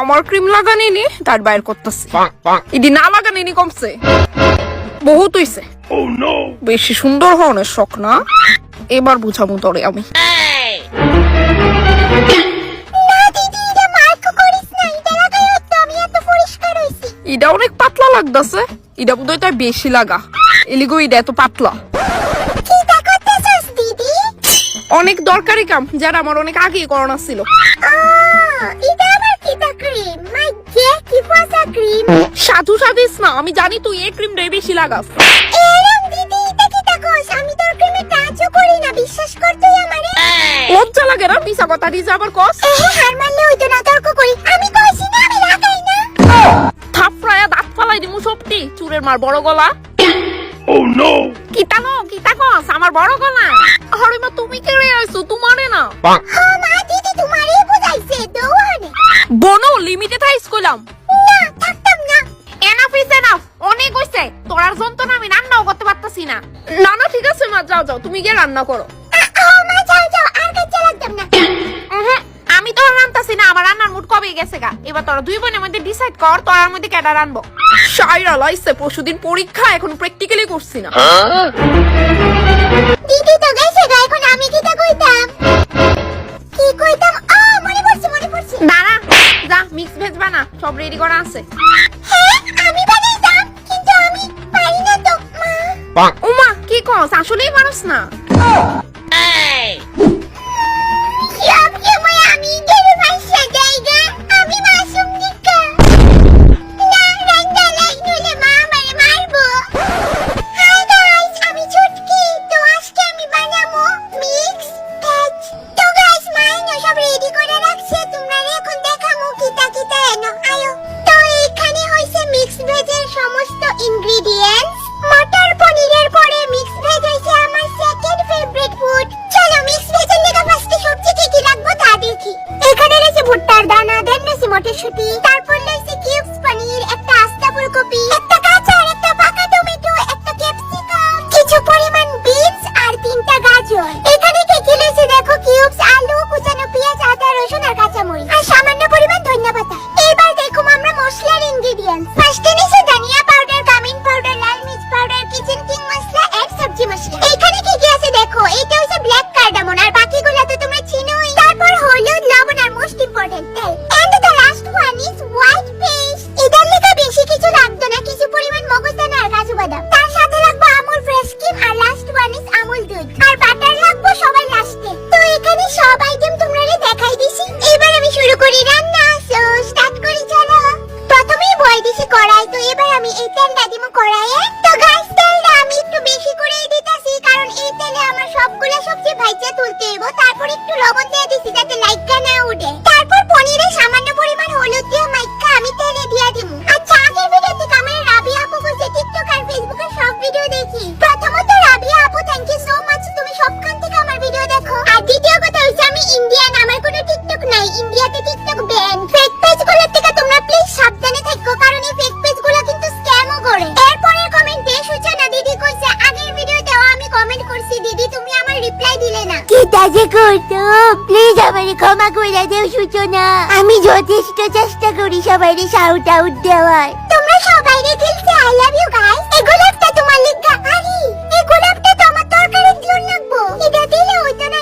আমার ক্রিম লাগানি নি তার বাইর করতেছি। ইডি না লাগানি নি কমছে। বহুত হইছে। বেশি সুন্দর হওয়ার শখ না? এবার বুঝাবো তোরে আমি। ইটা অনেক পাতলা লাগতাছে। ইটা বোধহয় তাই বেশি লাগা। এলিগো ইটা এত পাতলা। অনেক দরকারি কাম যারা আমার অনেক আগেই করোনা ছিল। সাধু সাধিস না আমি জানি তুই এই ক্রিমটাই বেশি লাগাস। লজ্জা লাগে না মিশা কথা দিছে আবার কস? হার মানলে হইতো না তর্ক করি। আমি কইছি না আমি লাগাই না। থাপড়ায়া দাঁত ফালাই দিমু সবটি চুরের মার বড় গলা। কিতা নো কিতা কস? আমার বড় গলা। মা তুমি কেড়ে আইছো? তোমারে না। হ মা দিদি তোমারই বুঝাইছে দৌড়ানে। বনো লিমিটে থাইস কইলাম তোরার যন্ত্রণা আমি রান্নাও করতে পারতাছি না। না না ঠিক আছে মা যাও যাও তুমি গিয়ে রান্না করো। আমি তো রান্তাছি না আমার রান্নার মুড কবে গেছে গা? এবার তোরা দুই বোনের মধ্যে ডিসাইড কর তোরার মধ্যে কেডা রানবো। সাইরা লাইছে পরশুদিন পরীক্ষা এখন প্র্যাকটিক্যালি করছি না। দিদি তো গেছে গা এখন আমি কি তা কইতাম? কি কইতাম? আ মনে পড়ছে মনে পড়ছে। দাঁড়া যা মিক্স ভেজ বানা সব রেডি করা আছে। হ্যাঁ আমি উমা কি কস আসলেই মানুষ না মটরশুঁটি, তারপর রয়েছে কিউবস পনির, একটা আস্তা ফুলকপি, একটা কাঁচা একটা পাকা টমেটো, একটা ক্যাপসিকাম কিছু পরিমাণ বিনস আর তিনটা গাজর। আমি এই তেলটা দিব তো গাইস তেলটা আমি একটু বেশি করে দিতেছি, কারণ এই তেলে আমার সবগুলো সবজি ভাইজে তুলতে তারপর একটু লবণ দিয়ে দিছি যাতে লাইটটা না উঠে। তারপর পনিরে সামান্য ক্ষমা করে দেও সূচনা। আমি যথেষ্ট চেষ্টা করি সবাই শাউট আউট দেওয়ার। তোমরা সবাই খেলছে আই লাভ ইউ গাইস এই গোলাপটা তোমার লিগা আরে এই গোলাপটা তো আমার তরকারি দিও লাগবো। এটা দিলে হইতো না